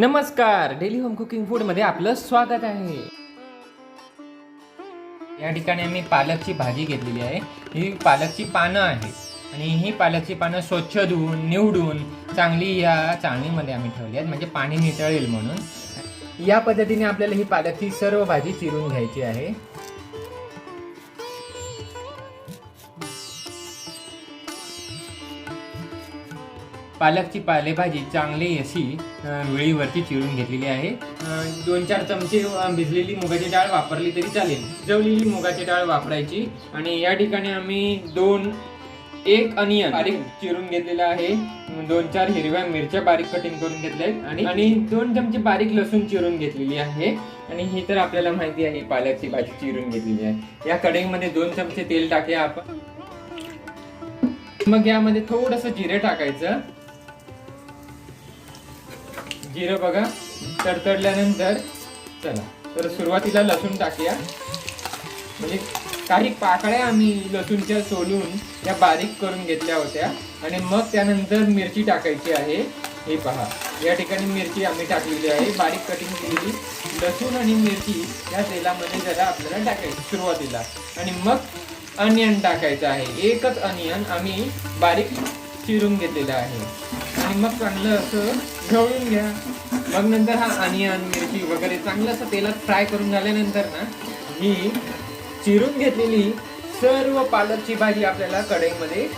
नमस्कार daily home cooking फूडमध्ये आपलं स्वागत आहे. या ठिकाणी आम्ही पालकची भाजी घेतलेली आहे. ही पालकची पानं आहेत. आणि ही पालकची पानं स्वच्छ धुवून निवडून चांगली या चाळणीमध्ये आम्ही ठेवली आहेत. म्हणजे पाणी नितळेल म्हणून. या पद्धतीने आपल्याला ही पालकची सर्व भाजी चिरून घ्यायची आहे. पालकची पालेभाजी चांगली अशी वेळीवरती चिरून घेतलेली आहे. दोन चार चमचे भिजलेली मुगाची डाळ वापरली तरी चालेल. शिजवलेली मुगाची डाळ वापरायची आणि या ठिकाणी आम्ही दोन एक अनियन बारीक चिरून घेतलेला आहे. दोन चार हिरव्या मिरच्या बारीक कटिंग करून घेतल्या आहेत आणि आणि दोन चमचे बारीक लसूण चिरून घेतलेली आहे. आणि ही तर आपल्याला माहिती आहे पालकची भाजी चिरून घेतलेली आहे. या कढईमध्ये दोन चमचे तेल टाकूया आपण. मग यामध्ये थोडस जिरे टाकायचं. जिरं बघा तडतडल्यानंतर चला. तर सुरुवातीला लसूण टाकूया. म्हणजे काही पाकळ्या आम्ही लसूणच्या सोलून त्या बारीक करून घेतल्या होत्या. आणि मग त्यानंतर मिरची टाकायची आहे. हे पहा. या ठिकाणी मिरची आम्ही टाकलेली आहे. बारीक कटिंग केलेली लसूण आणि मिरची या तेलामध्ये जरा आपल्याला टाकायची सुरुवातीला. आणि मग अनियन टाकायचं आहे. एकच अनियन आम्ही बारीक चिरून घेतलेलं आहे. आणि मग चांगलं असं ढवळून घ्या. मग नंतर हा अनियन मिरची वगैरे चांगलं असं तेलात फ्राय करून झाल्यानंतर ना ही चिरून घेतलेली सर्व पालकची भाजी आपल्याला कढईमध्ये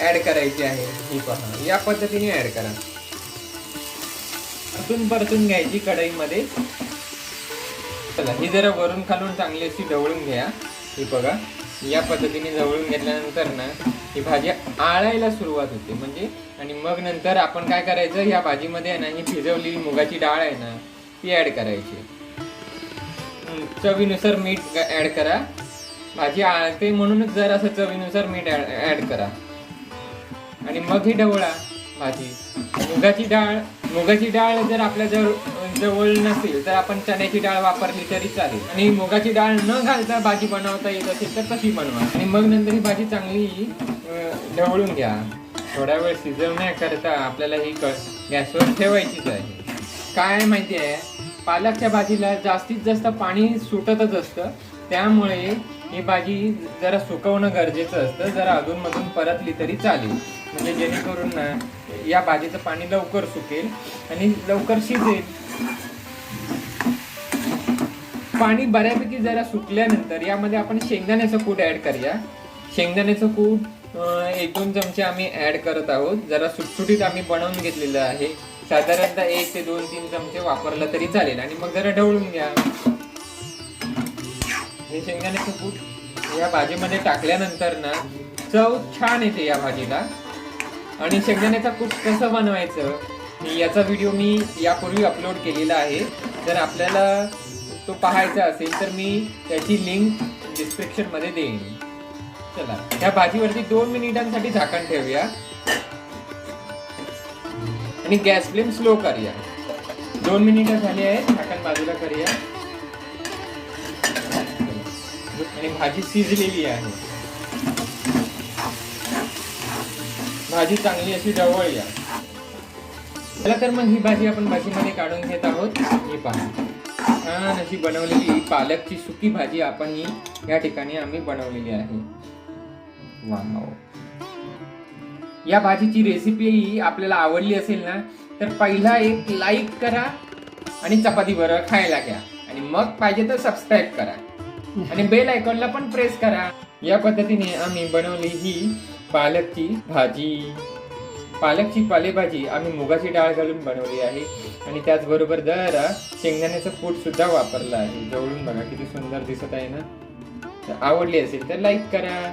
ऍड करायची आहे. ही पहा. या पद्धतीने ऍड करा. परतून परतून घ्यायची कढईमध्ये. चला ही जरा वरून खालून चांगली अशी ढवळून घ्या. ही बघा या पद्धतीने जवळून घेतल्यानंतर ना ही भाजी आळायला सुरुवात होते. म्हणजे आणि मग नंतर आपण काय करायचं या भाजीमध्ये आहे ना ही भिजवलेली मुगाची डाळ आहे ना ती ॲड करायची. चवीनुसार मीठ ऍड करा. भाजी आळते म्हणूनच जरासं चवीनुसार मीठ ऍड करा. आणि मग ही ढवळा भाजी. मुगाची डाळ मुगाची डाळ जर आपल्या जवळ जवळ नसेल तर आपण चण्याची डाळ वापरली तरी चालेल. आणि मुगाची डाळ न घालता भाजी बनवता येत असेल तर तशी बनवा. आणि मग नंतर ही भाजी चांगली ढवळून घ्या. थोडा वेळ शिजवण्याकरता आपल्याला ही क गॅसवर ठेवायचीच आहे. काय माहिती आहे? पालकच्या भाजीला जास्तीत जास्त पाणी सुटतच असतं. त्यामुळे ही भाजी जरा सुकवणं गरजेचं असतं. जरा अधूनमधून परतली तरी चालेल. म्हणजे जेणेकरून ना या भाजीचं पाणी लवकर सुकेल आणि लवकर शिजेल. पाणी बऱ्यापैकी जरा सुकल्यानंतर यामध्ये आपण शेंगदाण्याचं कूट ऍड करूया. शेंगदाण्याचं कूट एक दोन चमचे आम्ही ऍड करत आहोत. जरा सुटसुटीत आम्ही बनवून घेतलेलं आहे. साधारणतः एक ते दोन तीन चमचे वापरलं तरी चालेल. आणि मग जरा ढवळून घ्या. हे शेंगदाण्याचं कूट या भाजीमध्ये टाकल्यानंतर ना चव छान येते या भाजीला. आणि शेंगदाण्याचा कूट कसं बनवायचं याचा व्हिडिओ मी यापूर्वी अपलोड केलेला आहे. जर आपल्याला तो पाहायचा असेल तर मी त्याची लिंक डिस्क्रिप्शनमध्ये देईन. चला या भाजीवरती दोन मिनिटांसाठी झाकण ठेवूया. आणि गॅस फ्लेम स्लो करूया. दोन मिनिटं झाली आहे झाकण बाजूला करूया. आणि भाजी शिजलेली आहे. भाजी चांगली अशी ढवळूया चला तर मग ही भाजी आपण भाजीमध्ये काढून घेत आहोत. ही पहा. छान अशी बनवलेली पालकची सुकी भाजी आपण ही या ठिकाणी आम्ही बनवलेली आहे. वाव. या भाजीची रेसिपी आपल्याला आवडली असेल ना तर पहिला एक लाईक करा आणि चपाती बरोबर खायला घ्या. आणि मग पाहिजे तर सबस्क्राईब करा. आणि बेल आयकॉनला पण प्रेस करा. या पद्धतीने आम्ही बनवली ही पालकची भाजी. पालकची पालेभाजी आम्ही मुगाची डाळ घालून बनवली आहे. आणि त्याचबरोबर जरा शेंगदाण्याचं कूट सुद्धा वापरलं आहे. जवळून बघा किती सुंदर दिसत आहे ना. तर आवडली असेल तर लाईक करा.